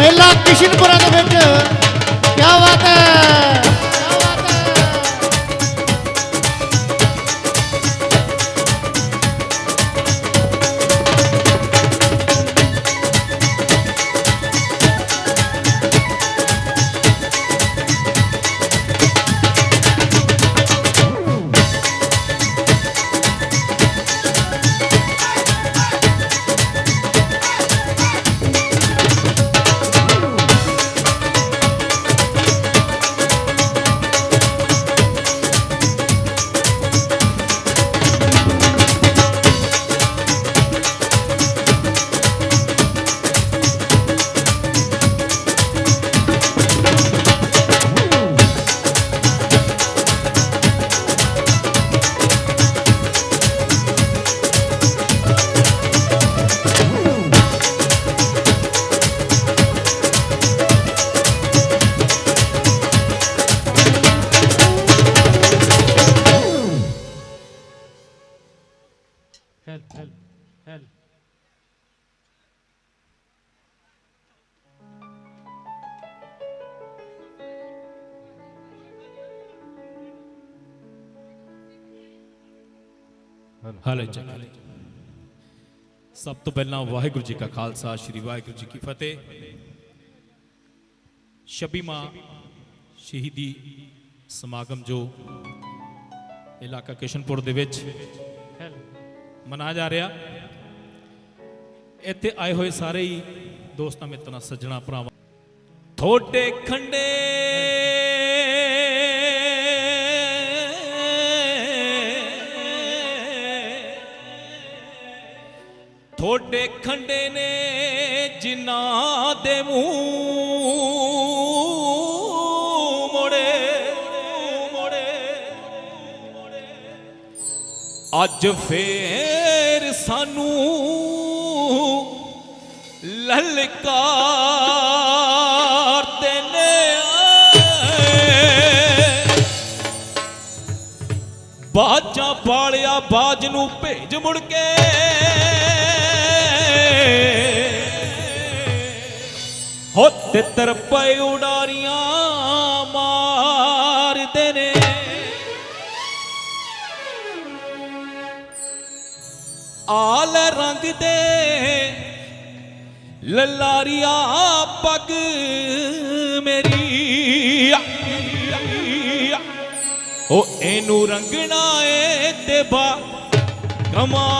ਮੇਲਾ ਕਿਸ਼ਨਪੁਰਾ ਦੇ ਵਿੱਚ ਕੀ ਬਾਤ ਹੈ ਹਲੇ ਚੱਲ। ਸਭ ਤੋਂ ਪਹਿਲਾਂ ਵਾਹਿਗੁਰੂ ਜੀ ਕਾ ਖਾਲਸਾ, ਸ੍ਰੀ ਵਾਹਿਗੁਰੂ ਜੀ ਕੀ ਫਤਿਹ। ਸ਼ਬੀਮਾ ਸ਼ਹੀਦੀ ਸਮਾਗਮ ਜੋ ਇਲਾਕਾ ਕਿਸ਼ਨਪੁਰ ਦੇ ਵਿੱਚ ਮਨਾਇਆ ਜਾ ਰਿਹਾ। ਇੱਥੇ ਆਏ ਹੋਏ ਸਾਰੇ ਹੀ ਦੋਸਤਾਂ ਮਿੱਤਰਾਂ, ਸੱਜਣਾ ਭਰਾਵਾਂ। ਥੋੜੇ ਖੰਡੇ ਥੋੜੇ ਖੰਡੇ ਨੇ ਜਿਨ੍ਹਾਂ ਦੇ ਮੂੰਹ ਮੋੜੇ ਮੋੜੇ। ਅੱਜ ਫੇਰ ਸਾਨੂੰ ਲਲਕਾਰਦੇ ਨੇ ਬਾਜਾਂ ਪਾਲਿਆ ਬਾਜ ਨੂੰ ਭੇਜ ਮੁੜ ਤਿੱਤਰ ਪਏ ਉਡਾਰੀਆਂ ਮਾਰਦੇ ਨੇ। ਆਲ ਰੰਗ ਦੇ ਲਲਾਰੀਆ ਪੱਗ ਮੇਰੀ। ਉਹ ਇਹਨੂੰ ਰੰਗਣਾ ਏ ਤੇ ਬਾ ਕਮਾਲ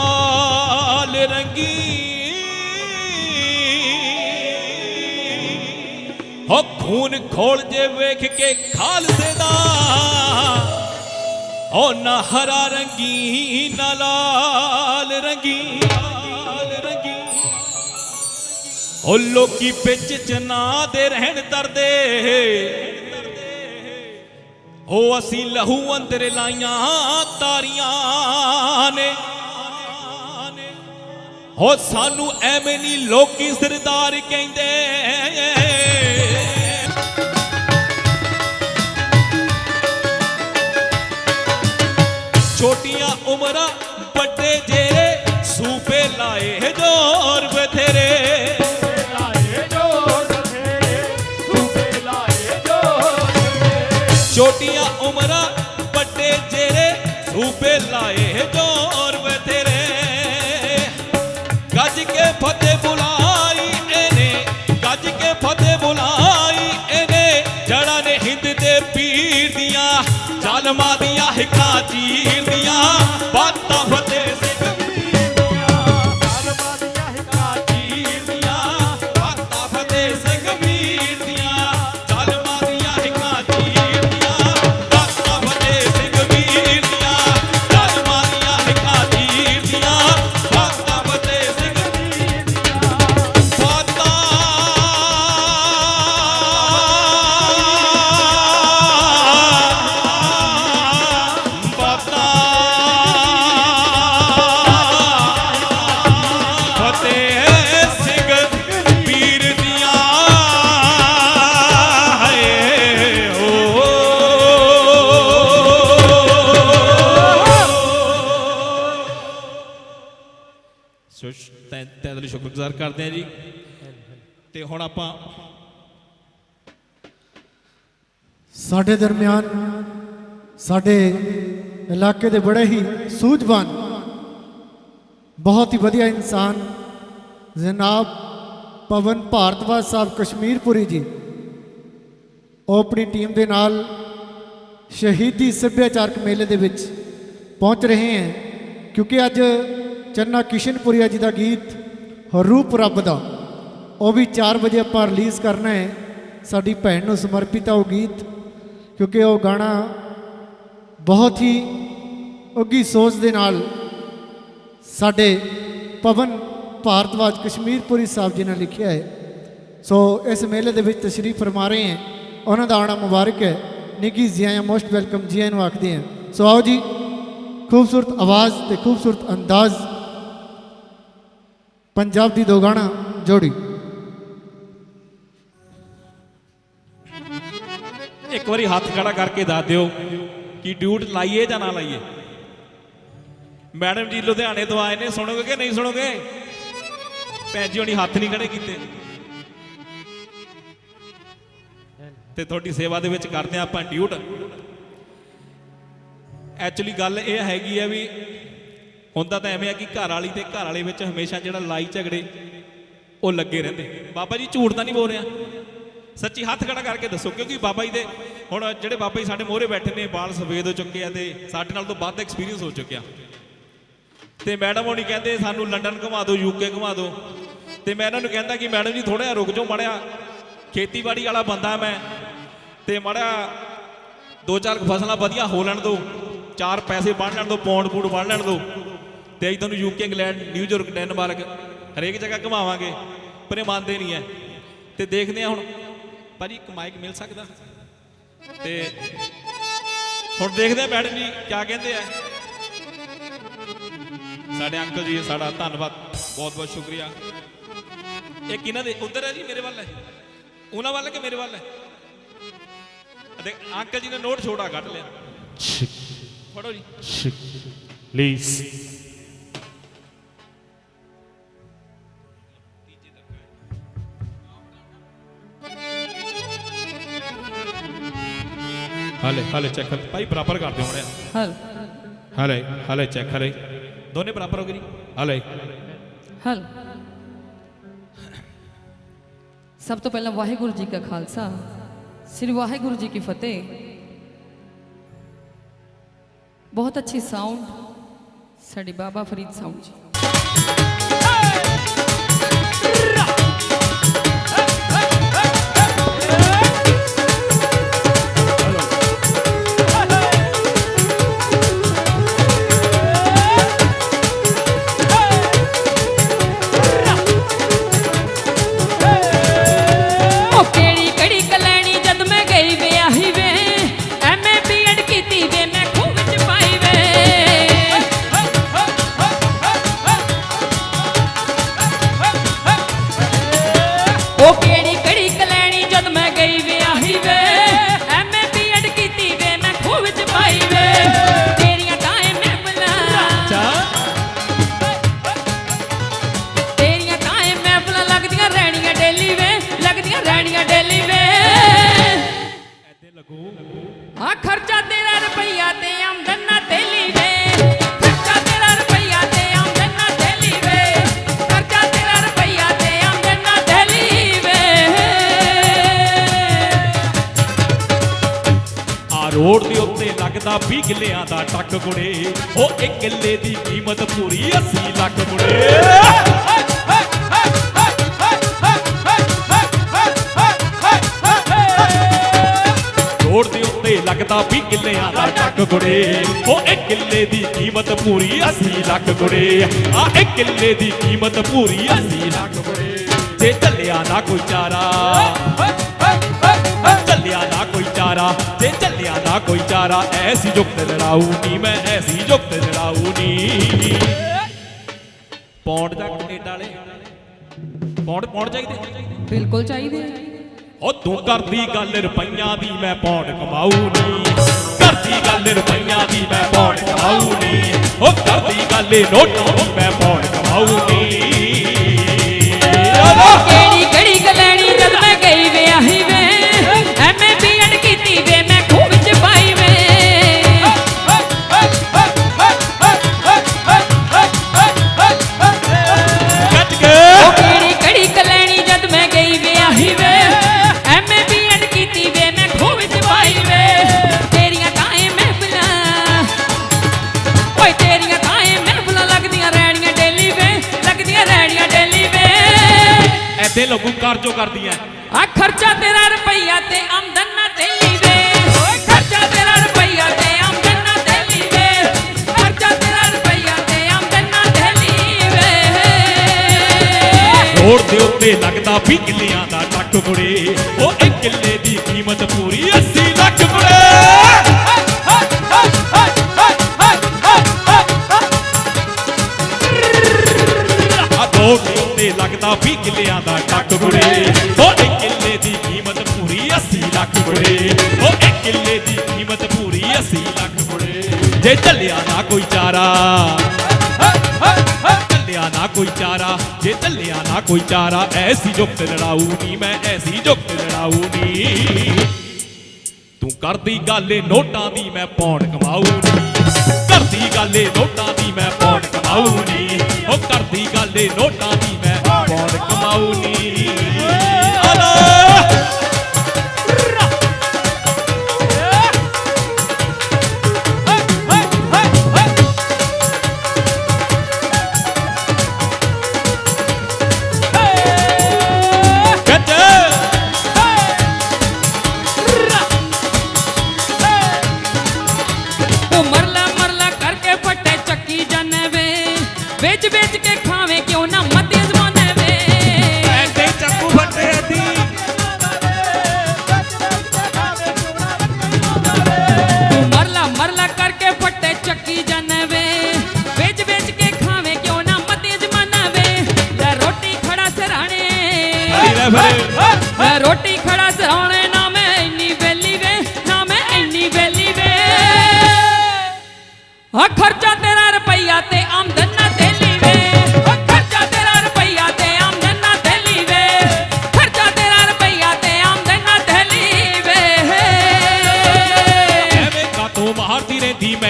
ਖੋਲ ਜੇ ਵੇਖ ਕੇ ਖਾਲਸੇ ਦਾ। ਓ ਨਾ ਹਰਾ ਰੰਗੀ ਨਾ ਲਾਲ ਰੰਗੀ ਲਾਲ ਓ ਲੋਕੀ ਵਿੱਚ ਚ ਨਾ ਦੇ, ਰਹਿਣ ਦਰਦੇ ਓ ਅਸੀਂ ਲਹੂ ਅੰਦਰ ਲਾਈਆਂ ਤਾਰੀਆਂ ਨੇ। ਹੋ ਸਾਨੂੰ ਐਵੇਂ ਨਹੀਂ ਲੋਕੀ ਸਰਦਾਰ ਕਹਿੰਦੇ। ਜੋਰ ਬਥੇਰੇ। ਛੋਟੀਆਂ ਉਮਰਾਂ ਵੱਡੇ ਜੇਰੇ ਸੂਪੇ ਲਾਏ ਜੋਰ ਬਥੇਰੇ। ਗੱਜ ਕੇ ਫਤਿਹ ਬੁਲਾਈ ਇਹਨੇ, ਗੱਜ ਕੇ ਫਤਿਹ ਬੁਲਾਈ ਇਹਨੇ। ਜੜਾ ਨੇ ਹਿੰਦ ਦੇ ਪੀਰ ਦੀਆਂ, ਜ਼ਾਲਮਾਂ ਦੀਆਂ ਹਿੱਕਾਂ ਸ਼ੁਕਰਗੁਜ਼ਾਰ ਕਰਦੇ ਹਾਂ ਜੀ। ਤੇ ਹੁਣ ਆਪਾਂ ਸਾਡੇ ਦਰਮਿਆਨ ਸਾਡੇ ਇਲਾਕੇ ਦੇ ਬੜੇ ਹੀ ਸੂਝਵਾਨ, ਬਹੁਤ ਹੀ ਵਧੀਆ ਇਨਸਾਨ ਜਨਾਬ ਪਵਨ ਭਾਰਤਵਾਜ ਸਾਹਿਬ ਕਸ਼ਮੀਰਪੁਰੀ ਜੀ, ਉਹ ਆਪਣੀ ਟੀਮ ਦੇ ਨਾਲ ਸ਼ਹੀਦੀ ਸੱਭਿਆਚਾਰਕ ਮੇਲੇ ਦੇ ਵਿੱਚ ਪਹੁੰਚ ਰਹੇ ਹਨ ਕਿਉਂਕਿ ਅੱਜ ਚੰਨਾ ਕਿਸ਼ਨਪੁਰੀਆ ਜੀ ਦਾ ਗੀਤ ਰੂਪ ਰੱਬ ਦਾ। ਉਹ ਵੀ 4 ਵਜੇ ਆਪਾਂ ਰਿਲੀਜ਼ ਕਰਨਾ ਹੈ। ਸਾਡੀ ਭੈਣ ਨੂੰ ਸਮਰਪਿਤ ਹੈ ਉਹ ਗੀਤ, ਕਿਉਂਕਿ ਉਹ ਗਾਣਾ ਬਹੁਤ ਹੀ ਉੱਗੀ ਸੋਚ ਦੇ ਨਾਲ ਸਾਡੇ ਪਵਨ ਭਾਰਤਵਾਜ ਕਸ਼ਮੀਰਪੁਰੀ ਸਾਹਿਬ ਜੀ ਨੇ ਲਿਖਿਆ ਹੈ। ਸੋ ਇਸ ਮੇਲੇ ਦੇ ਵਿੱਚ ਤਸ਼ਰੀਫ ਫਰਮਾ ਰਹੇ ਹੈ। ਉਹਨਾਂ ਦਾ ਆਉਣਾ ਮੁਬਾਰਕ ਹੈ। ਨਿੱਕੀ ਜੀ ਮੋਸਟ ਵੈਲਕਮ ਜੀ ਆਇਆਂ ਨੂੰ ਆਖਦੇ ਹਾਂ। ਸੋ ਆਓ ਜੀ, ਖੂਬਸੂਰਤ ਆਵਾਜ਼ ਤੇ ਖੂਬਸੂਰਤ ਅੰਦਾਜ਼ ਪੰਜਾਬ ਦੀ ਦੋ ਗਾਣਾ, ਜੋੜੀ। ਇੱਕ ਵਾਰੀ ਹੱਥ ਖੜਾ ਕਰਕੇ ਦੱਸ ਦਿਓ ਕਿ ਡਿਊਟ ਲਾਈਏ ਜਾਂ ਨਾ ਲਾਈਏ। ਮੈਡਮ ਜੀ ਲੁਧਿਆਣੇ ਤੋਂ ਆਏ ਨੇ, ਸੁਣੋਗੇ ਕਿ ਨਹੀਂ ਸੁਣੋਗੇ? ਭੈਣ ਜੀ ਹੁਣੀ ਹੱਥ ਨਹੀਂ ਖੜੇ ਕੀਤੇ। ਤੇ ਤੁਹਾਡੀ ਸੇਵਾ ਦੇ ਵਿੱਚ ਕਰਦੇ ਹਾਂ ਆਪਾਂ ਡਿਊਟ। ਐਕਚੁਅਲੀ ਗੱਲ ਇਹ ਹੈਗੀ ਆ ਵੀ ਹੁੰਦਾ ਤਾਂ ਐਵੇਂ ਆ ਕਿ ਘਰ ਵਾਲੀ ਤੇ ਘਰ ਵਾਲੇ ਵਿੱਚ ਹਮੇਸ਼ਾ ਜਿਹੜਾ ਲੜਾਈ ਝਗੜੇ, ਉਹ ਲੱਗੇ ਰਹਿੰਦੇ। ਬਾਬਾ ਜੀ ਝੂਠ ਤਾਂ ਨਹੀਂ ਬੋਲ ਰਿਹਾ। ਸੱਚੀ ਹੱਥ ਖੜਾ ਕਰਕੇ ਦੱਸੋ, ਕਿਉਂਕਿ ਬਾਬਾ ਜੀ ਦੇ ਹੁਣ ਜਿਹੜੇ ਬਾਬਾ ਜੀ ਸਾਡੇ ਮੋਹਰੇ ਬੈਠੇ ਨੇ, ਬਾਲ ਸਫੇਦ ਹੋ ਚੁੱਕੇ ਆ ਤੇ ਸਾਡੇ ਨਾਲ ਤੋਂ ਵੱਧ ਐਕਸਪੀਰੀਅੰਸ ਹੋ ਚੁੱਕਿਆ। ਤੇ ਮੈਡਮ ਹੋਣੀ ਕਹਿੰਦੇ, ਸਾਨੂੰ ਲੰਡਨ ਘੁਮਾ ਦਿਓ ਯੂਕੇ ਘੁਮਾ ਦਿਓ। ਤੇ ਮੈਂ ਇਹਨਾਂ ਨੂੰ ਕਹਿੰਦਾ ਕਿ ਮੈਡਮ ਜੀ ਥੋੜਾ ਜਿਹਾ ਰੁਕ ਜਾਓ ਮੜਿਆ ਖੇਤੀਬਾੜੀ ਵਾਲਾ ਬੰਦਾ ਮੈਂ। ਤੇ ਮੜਿਆ ਦੋ ਚਾਰ ਫਸਲਾਂ ਵਧੀਆ ਹੋ ਲੈਣ ਦਿਓ, ਚਾਰ ਪੈਸੇ ਬਣ ਲੈਣ ਦਿਓ, ਪੌਂਡ ਪੂਡ ਬਣ ਲੈਣ ਦਿਓ। ਤੇ ਅਸੀਂ ਤੁਹਾਨੂੰ ਯੂਕੇ ਇੰਗਲੈਂਡ ਨਿਊਯਾਰਕ ਡੈਨਮਾਰਕ ਹਰੇਕ ਜਗ੍ਹਾ ਘੁਮਾਵਾਂਗੇ ਪਰ ਇਹ ਮੰਨਦੇ ਨਹੀਂ ਐ ਤੇ ਦੇਖਦੇ ਆ ਹੁਣ ਭਾਜੀ ਇੱਕ ਮਾਈਕ ਮਿਲ ਸਕਦਾ? ਤੇ ਹੁਣ ਦੇਖਦੇ ਆ ਮੈਡਮ ਜੀ ਕੀ ਕਹਿੰਦੇ ਆ। ਸਾਡੇ ਅੰਕਲ ਜੀ ਸਾਡਾ ਧੰਨਵਾਦ ਬਹੁਤ ਬਹੁਤ ਸ਼ੁਕਰੀਆ। ਇਹ ਕਿਹਨਾਂ ਦੇ ਉਧਰ ਹੈ ਜੀ ਮੇਰੇ ਵੱਲ ਹੈ। ਉਹਨਾਂ ਵੱਲ ਕਿ ਮੇਰੇ ਵੱਲ ਹੈ? ਦੇਖ ਅੰਕਲ ਜੀ ਨੇ ਨੋਟ ਛੋਟਾ ਕੱਢ ਲਿਆ। ਫੜੋ ਜੀ। Please. ਹਲੇ ਹਲੇ ਚੈੱਕ ਭਾਈ ਬਰਾਬਰ ਕਰ ਦਿਓ ਮੜਿਆ ਹਲ। ਹਲੇ ਹਲੇ ਚੈੱਕ ਹਲੇ। ਦੋਨੇ ਬਰਾਬਰ ਹੋ ਗਏ ਜੀ? ਹਲੇ। ਹਲ। ਸਭ ਤੋਂ ਪਹਿਲਾਂ ਵਾਹਿਗੁਰੂ ਜੀ ਕਾ ਖਾਲਸਾ ਸ੍ਰੀ ਵਾਹਿਗੁਰੂ ਜੀ ਕੀ ਫਤਿਹ। ਬਹੁਤ ਅੱਛੀ ਸਾਊਂਡ ਸਾਡੀ ਬਾਬਾ ਫਰੀਦ ਸਾਊਂਡ ਜੀ। ਉੱਤੇ 20 ਕਿੱਲਿਆਂ ਦਾ ਟੱਕ ਕੁੜੇ ਉਹ ਇੱਕ ਕਿੱਲੇ ਦੀ ਕੀਮਤ ਪੂਰੀ 80 ਲੱਖ ਕੁੜੇ ਆ ਇੱਕ ਕਿੱਲੇ ਦੀ ਕੀਮਤ ਪੂਰੀ 80 ਲੱਖ ਕੁੜੇ ਜੇ ਚੱਲਿਆ ਨਾ ਕੋਈ ਚਾਰਾ, ਚੱਲਿਆ ਨਾ ਕੋਈ ਚਾਰਾ ਤੇ ਚੱਲਿਆ ਨਾ ਕੋਈ ਚਾਰਾ, ਐਸੀ ਜੁਗਤ ਲੜਾਊ ਨੀ, ਮੈਂ ਐਸੀ ਜੁਗਤ ਲੜਾਊ ਨੀ। ਪੌਂਡ ਦਾ ਕੈਨੇਡਾ ਵਾਲੇ ਪੌਂਡ ਪੌਂਡ ਚਾਹੀਦੇ? ਬਿਲਕੁਲ ਚਾਹੀਦੇ ਉਹ ਤੂੰ ਕਰਦੀ ਗੱਲ ਰੁਪਈਆਂ ਦੀ ਮੈਂ ਪੌਂਡ ਕਮਾਊ ਨੀ। ਕਰਦੀ ਗੱਲ ਰੁਪਈਆਂ ਦੀ ਮੈਂ ਪੌਂਡ ਕਮਾਊ ਨੀ। ਉਹ ਕਰਦੀ ਗੱਲ ਏ ਨੋਟਾਂ ਦੀ ਮੈਂ ਪੌਂਡ ਕਮਾਊ ਨੀ। ਵਾਂਗੂ ਕਾਰਜੋ ਕਰਦੀਆਂ। ਆ ਖਰਚਾ ਤੇਰਾ ਰੁਪਈਆ ਤੇ ਆਮਦਨ ਨਾ ਤੇਲੀ ਵੇ। ਓਏ ਖਰਚਾ ਤੇਰਾ ਰੁਪਈਆ ਤੇ ਆਮਦਨ ਨਾ ਤੇਲੀ ਵੇ। ਖਰਚਾ ਤੇਰਾ ਰੁਪਈਆ ਤੇ ਆਮਦਨ ਨਾ ਤੇਲੀ ਵੇ। ਰੋਡ ਦੇ ਉੱਤੇ ਲੱਗਦਾ ਵੀ ਕਿੱਲਿਆਂ ਦਾ ਟੱਕ ਕੁੜੇ ਉਹ ਇੱਕ ਕਿੱਲੇ ਦੀ ਕੀਮਤ ਪੂਰੀ 80 ਵੀ ਕਿੱਲਿਆਂ ਦਾ ਟੱਕ ਕੁੜੇ। ਉਹ ਇੱਕ ਕਿੱਲੇ ਦੀ ਕੀਮਤ ਪੂਰੀ 80 ਲੱਖ ਕੁੜੇ। ਉਹ ਇੱਕ ਕਿੱਲੇ ਦੀ ਕੀਮਤ ਪੂਰੀ 80 ਲੱਖ ਕੁੜੇ। ਜੇ ਚੱਲਿਆ ਨਾ ਕੋਈ ਚਾਰਾ, ਚੱਲਿਆ ਨਾ ਕੋਈ ਚਾਰਾ, ਜੇ ਚੱਲਿਆ ਨਾ ਕੋਈ ਚਾਰਾ, ਐਸੀ ਜੁਗਤ ਲੜਾਊ ਨੀ ਮੈਂ ਐਸੀ ਜੁਗਤ ਲੜਾਊ ਨੀ ਤੂੰ ਕਰਦੀ ਗਾਲੇ ਨੋਟਾਂ ਦੀ ਮੈਂ ਪੌਣ ਕਮਾਊ ਨੀ ਕਰਦੀ ਗਾਲੇ ਨੋਟਾਂ ਦੀ ਮੈਂ ਪੌਣ ਕਮਾਊ ਨੀ ਉਹ ਕਰਦੀ ਗਾਲੇ ਨੋਟਾਂ ਦੀ ਮੈਂ ਪੌਣ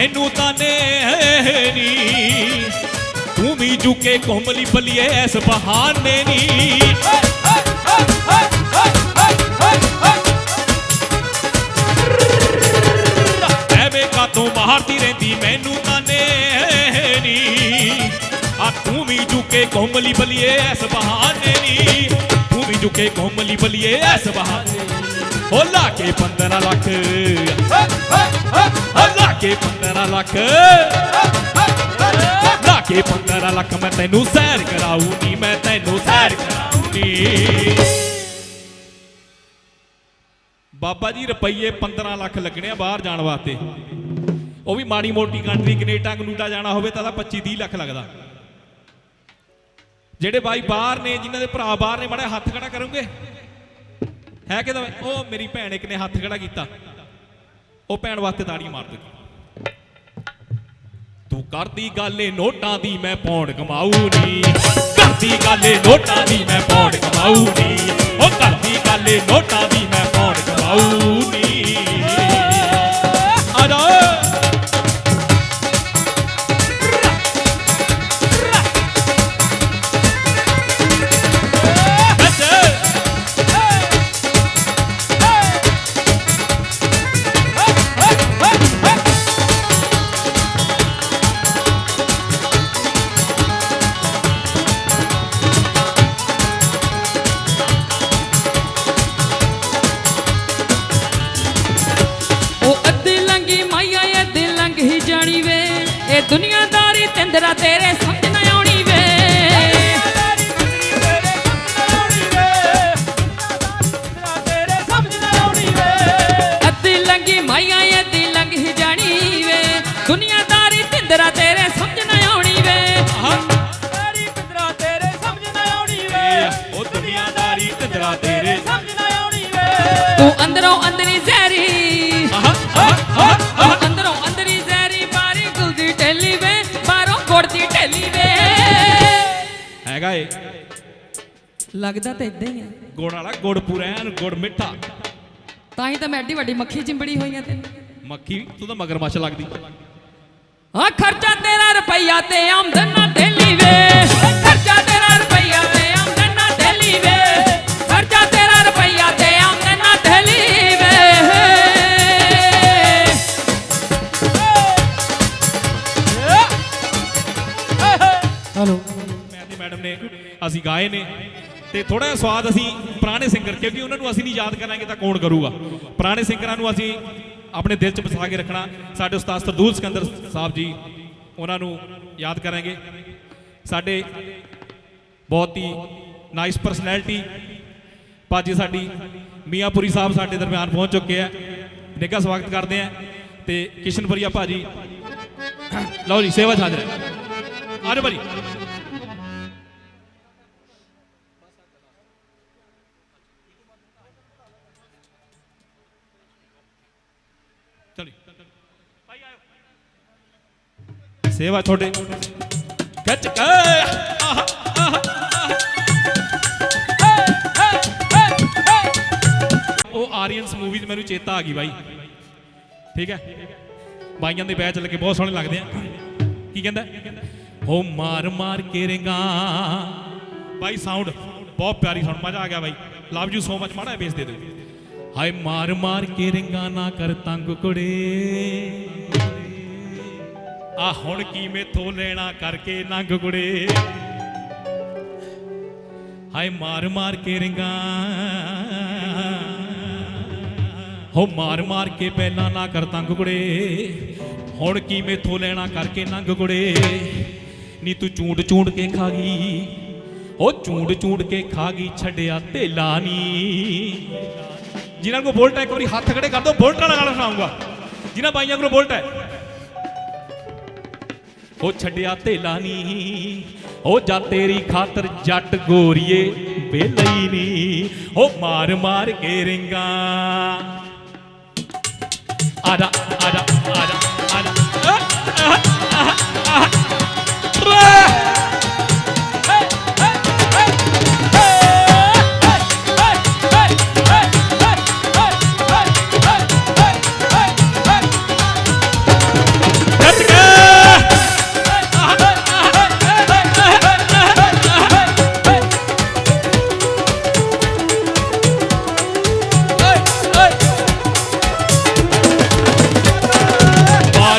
ਮੈਨੂੰ ਤਾਨੇ ਨੀ। ਤੂੰ ਵੀ ਝੁਕੇ ਕੋਮਲੀ ਬਲੀਏ ਐਸ ਬਹਾਨੇ ਨੀ। ਐਵੇਂ ਕਾਤੋਂ ਮਾਰਦੀ ਰਹਿੰਦੀ ਮੈਨੂੰ ਤਾਨੇ ਨੀ। ਆ ਤੂੰ ਵੀ ਝੁਕੇ ਕੋਮਲੀ ਬਲੀਏ ਐਸ ਬਹਾਨੇ ਨੀ। ਤੂੰ ਵੀ ਝੁਕੇ ਕੋਮਲੀ ਬਲੀਏ ਐਸ ਬਹਾਨੇ ਓ ਲਾ ਕੇ 15 ਲੱਖ। ਕੇ 15 ਲੱਖ। ਲਾ ਕੇ 15 ਲੱਖ, ਮੈਂ ਤੈਨੂੰ ਸੈਰ ਕਰਾਊ ਨੀ ਮੈਂ ਤੈਨੂੰ ਸੈਰ ਕਰਾਊ ਨੀ ਬਾਬਾ ਜੀ, ਰੁਪਈਏ 15 ਲੱਖ ਲੱਗਣੇ ਆ ਬਾਹਰ ਜਾਣ ਵਾਸਤੇ। ਉਹ ਵੀ ਮਾੜੀ ਮੋਟੀ ਕੰਟਰੀ ਕੈਨੇਡਾ, ਕਨੂਡਾ ਜਾਣਾ ਹੋਵੇ ਤਾਂ ਤਾਂ 25 30 ਲੱਖ ਲੱਗਦਾ। ਜਿਹੜੇ ਬਾਈ ਬਾਹਰ ਨੇ, ਜਿਨ੍ਹਾਂ ਦੇ ਭਰਾ ਬਾਹਰ ਨੇ, ਮਾੜਾ ਹੱਥ ਖੜਾ ਕਰੋਗੇ। ਹੈ ਕਿਦਾ ਉਹ ਮੇਰੀ ਭੈਣ ਇੱਕ ਨੇ ਹੱਥ ਖੜਾ ਕੀਤਾ। ਉਹ ਭੈਣ ਵਾਸਤੇ ਤਾੜੀ ਮਾਰ ਦਿੱਤੀ ਤੂੰ ਕਰਦੀ ਗਾਲੇ ਨੋਟਾਂ ਦੀ ਮੈਂ ਪੌਂਡ ਕਮਾਊ ਨੀ ਕਰਦੀ ਗਾਲੇ ਨੋਟਾਂ ਦੀ ਮੈਂ ਪੌਂਡ ਕਮਾਊ ਨੀ ਉਹ ਕਰਦੀ ਗੱਲ ਏ, ਨੋਟਾਂ ਦੀ ਮੈਂ ਪੌਂਡ ਕਮਾਊ ਨੀ ਲੱਗਦਾ ਤਾਂ ਇਦਾਂ ਹੀ ਆ। ਗੁੜ ਵਾਲਾ ਗੁੜ ਪੂਰਾ ਐਨ ਗੁੜ ਮਿੱਠਾ। ਤਾਂ ਹੀ ਤਾਂ ਮੈਂ ਐਡੀ ਵੱਡੀ ਮੱਖੀ ਚਿੰਬੜੀ ਹੋਈ ਆ ਤੈਨੂੰ ਮੱਖੀ ਤੂੰ ਤਾਂ ਮਗਰਮੱਛ ਲੱਗਦੀ। ਆ ਖਰਚਾ ਤੇਰਾ ਰੁਪਈਆ ਤੇ ਆਮਦਨ ਨਾ ਢੇਲੀ ਵੇ। ਖਰਚਾ ਤੇਰਾ ਰੁਪਈਆ ਤੇ ਆਮਦਨ ਨਾ ਢੇਲੀ ਵੇ। ਖਰਚਾ ਤੇਰਾ ਰੁਪਈਆ ਤੇ ਆਮਦਨ ਨਾ ਢੇਲੀ ਵੇ। ਹਲੋ ਮੈਂ ਤੇ ਮੈਡਮ ਨੇ ਅਸੀਂ ਗਾਏ ਨੇ। ਤੇ ਥੋੜਾ ਜਿਹਾ ਸਵਾਦ ਅਸੀਂ ਪੁਰਾਣੇ ਸਿੰਗਰ, ਕਿਉਂਕਿ ਉਹਨਾਂ ਨੂੰ ਅਸੀਂ ਨਹੀਂ ਯਾਦ ਕਰਾਂਗੇ ਤਾਂ ਕੌਣ ਕਰੂਗਾ। ਪੁਰਾਣੇ ਸਿੰਗਰਾਂ ਨੂੰ ਅਸੀਂ ਆਪਣੇ ਦਿਲ 'ਚ ਵਸਾ ਕੇ ਰੱਖਣਾ। ਸਾਡੇ ਉਸਤਾਦ ਸਰਦੂਲ ਸਿਕੰਦਰ ਸਾਹਿਬ ਜੀ, ਉਹਨਾਂ ਨੂੰ ਯਾਦ ਕਰਾਂਗੇ। ਸਾਡੇ ਬਹੁਤ ਹੀ ਨਾਈਸ ਪਰਸਨੈਲਿਟੀ ਭਾਜੀ ਸਾਡੀ ਮੀਆਂਪੁਰੀ ਸਾਹਿਬ ਸਾਡੇ ਦਰਮਿਆਨ ਪਹੁੰਚ ਚੁੱਕੇ ਆ। ਨਿੱਘਾ ਸਵਾਗਤ ਕਰਦੇ ਆ ਤੇ ਕਿਸ਼ਨਪੁਰੀਆ ਭਾਜੀ ਲਓ ਜੀ, ਸੇਵਾ 'ਚ ਹਾਜ਼ਰ ਹੈ। ਆ ਭਾਜੀ ਸੇਵਾ ਤੁਹਾਡੇ। ਖਿੱਚ ਕੇ। ਆਹ, ਆਹ, ਉਹ ਆਰੀਅਨਸ ਮੂਵੀ ਮੈਨੂੰ ਚੇਤਾ ਆ ਗਈ ਬਾਈ। ਠੀਕ ਹੈ? ਬਾਈਆਂ ਦੇ ਬੈਚ ਲੱਗੇ ਬਹੁਤ ਸੋਹਣੇ ਲੱਗਦੇ ਆ। ਕੀ ਕਹਿੰਦਾ? ਹੋ ਮਾਰ ਮਾਰ ਕੇ ਰਿੰਗਾ। ਬਾਈ ਸਾਊਂਡ ਬਹੁਤ ਪਿਆਰੀ ਸਾਊਂਡ ਮਜ਼ਾ ਆ ਗਿਆ ਬਾਈ। ਲਵ ਯੂ ਸੋ ਮਚ ਮਾੜਾ ਬੇਸ ਦੇ ਦਿਓ। ਹਾਏ ਮਾਰ ਮਾਰ ਕੇ ਰਿੰਗਾ ਨਾ ਕਰ ਤੰਗ ਕੁੜੇ। ਆ ਹੁਣ ਕੀ ਮੇਥੋਂ ਲੈਣਾ ਕਰਕੇ ਨੰਗ ਕੁੜੇ ਹਾਏ ਮਾਰ ਮਾਰ ਕੇ ਰਿੰਗਾ। ਹੋ ਮਾਰ ਮਾਰ ਕੇ ਪਹਿਲਾਂ ਨਾ ਕਰ ਤੰਗ ਕੁੜੇ ਹੁਣ ਕੀ ਮੇਥੋਂ ਲੈਣਾ ਕਰਕੇ ਨੰਗ ਕੁੜੇ ਨੀ ਤੂੰ ਚੂੰਡ ਚੂੰਡ ਕੇ ਖਾ ਗਈ। ਉਹ ਚੂੰਡ ਚੂੰਡ ਕੇ ਖਾ ਗਈ, ਛੱਡਿਆ ਧੇਲਾ ਨੀ। ਜਿਨ੍ਹਾਂ ਕੋਲ ਬੋਲਟ ਹੈ, ਇੱਕ ਵਾਰੀ ਹੱਥ ਖੜੇ ਕਰ ਦੋ, ਬੋਲਟ ਵਾਲਾ ਗਾਣਾ ਸੁਣਾਉਂਗਾ। ਜਿਨ੍ਹਾਂ ਬਾਈਆਂ ਕੋਲ ਬੋਲਟ ਹੈ। ਉਹ ਛੱਡਿਆ ਧੇਲਾ ਨਹੀਂ ਉਹ ਜਾ ਤੇਰੀ ਖਾਤਰ ਜੱਟ ਗੋਰੀਏ ਬੇਲਈ ਨੀ ਉਹ ਮਾਰ ਮਾਰ ਕੇ ਰਿੰਗਾ। ਆਜਾ ਆਜਾ ਆਜਾ ਆਜਾ। ਆਹ, ਆਹ, ਆਹ,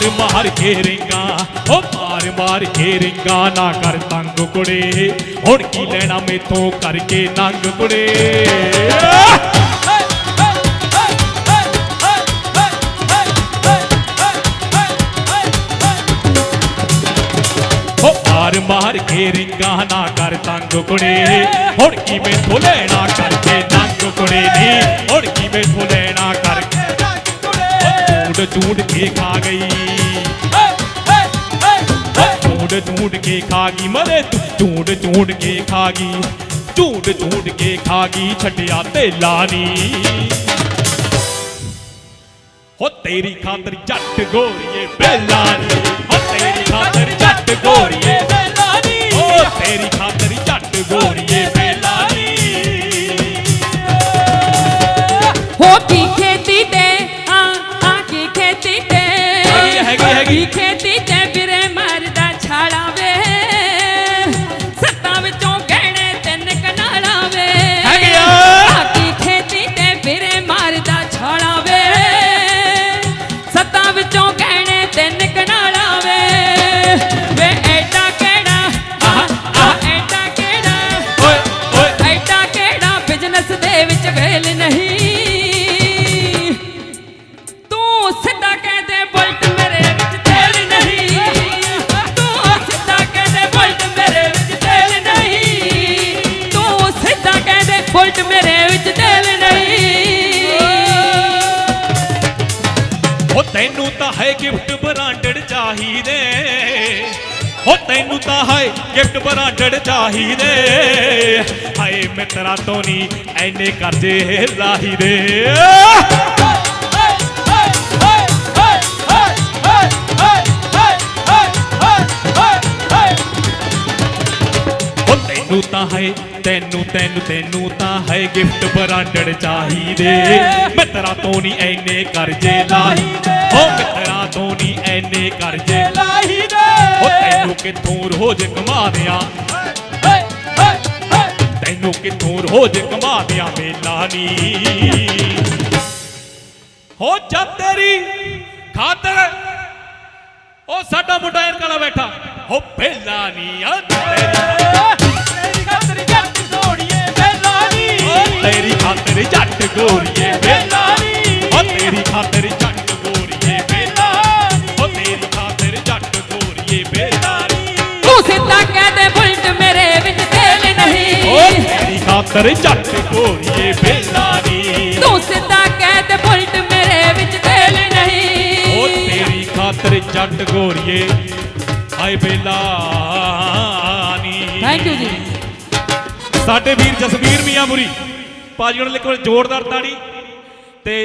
ਮਾਰ ਮਾਰ ਕੇ ਰਿੰਗਾ, ਓ ਮਾਰ ਮਾਰ ਕੇ ਰਿੰਗਾ, ਨਾ ਕਰ ਤੰਗ ਕੁੜੇ। ਹੁਣ ਕੀ ਲੈਣਾ ਮੇਥੋਂ ਕਰਕੇ ਨੰਗ ਕੁੜੇ। ਓ ਮਾਰ ਮਾਰ ਕੇ ਰਿੰਗਾ, ਨਾ ਕਰ ਤੰਗ ਕੁੜੇ। ਹੁਣ ਕੀ ਮੇਥੋਂ ਲੈਣਾ ਕਰਕੇ ਨੰਗ ਕੁੜੇ। ਨੀ ਹੁਣ ਕੀ ਮੇਥੋਂ ਲੈਣਾ ਕਰਕੇ ਚੂੰਡ ਚੂੰਡ ਕੇ ਖਾ ਗਈ। ਚੂੰਡ ਚੂੰਡ ਕੇ ਖਾ ਗਈ ਮਰੇ ਤੂੰ। ਚੂੰਡ ਚੂੰਡ ਕੇ ਖਾ ਗਈ ਚੂੰਡ ਚੂੰਡ ਕੇ ਖਾ ਗਈ ਛੱਡਿਆ ਤੇ ਲਾਨੀ। ਹੋ ਤੇਰੀ ਖਾਤਰ ਜੱਟ ਗੋਰੀਏ ਬੇਲਾਨੀ। ਹੋ ਤੇਰੀ ਖਾਤਰ ਜੱਟ ਗੋਰੀਏ ਬੇਲਾਨੀ। ਹੋ ਤੇਰੀ ਖਾਤਰ ਜੱਟ ਗੋਰੀਏ ਹੈ, ਹੈਗੀ ਚਾਹੀਦੇ ਹਾਏ ਮਿੱਤਰਾ ਤੋਂ ਨਹੀਂ ਐਨੇ ਕਰਜ਼ੇ ਲਾਹੀਦੇ ਤੈਨੂੰ ਤਾਂ ਹੈ ਤੈਨੂੰ ਤੈਨੂੰ ਤੈਨੂੰ ਤਾਂ ਹੈ ਗਿਫਟ ਬਰਾਂਡਡ ਚਾਹੀਦੇ। ਮਿੱਤਰਾ ਤੋਂ ਨਹੀਂ ਐਨੇ ਕਰਜ਼ੇ ਲਾਹੀਦੇ ਹੋ ਮਿੱਤਰਾ ਤੋਂ ਨਹੀਂ ਐਨੇ ਕਰਜ਼ੇ ਲਾਹੀਦੇ ਹੋ ਤੈਨੂੰ ਕਿੱਥੋਂ ਰੋਜ਼ ਕਮਾ ਦਿਆਂ ਤੈਨੂੰ ਕਿੱਥੋਂ ਰੋਜ਼ ਕਮਾ ਦਿਆਂ ਮੇਲਾ ਨੀ। ਹੋ ਜਾ ਤੇਰੀ ਖਾਤਰ। ਉਹ ਸਾਡਾ ਮੁੰਡਾ ਐਨਕਾਂ ਨਾਲ ਬੈਠਾ। ਹੋ ਪਹਿਲਾ ਨਹੀਂ ਆ ਤੇਰੀ। ਤੇਰੀ ਖਾਤਰ ਜੱਟ ਸੋੜੀਏ ਜੱਟ ਗੋਰੀਏ ਖਾਤਰ ਜੱਟ ਗੋਰੀਏ ਵੇਲਾ ਨੀ ਤੂੰ ਸਿੱਧਾ ਕਹਿ ਦੇ ਬੁਲਟ ਮੇਰੇ ਵਿੱਚ ਤੇਲ ਨਹੀਂ। ਓ ਤੇਰੀ ਖਾਤਰ ਜੱਟ ਗੋਰੀਏ ਹਾਏ ਨੀ ਥੈਂਕ ਯੂ ਜੀ। ਸਾਡੇ ਵੀਰ ਜਸਵੀਰ ਮੀਆਂਪੁਰੀ ਭਾਜੀ ਉਹਨਾਂ ਲਈ ਇੱਕ ਵਾਰ ਜ਼ੋਰਦਾਰ ਤਾੜੀ ਤੇ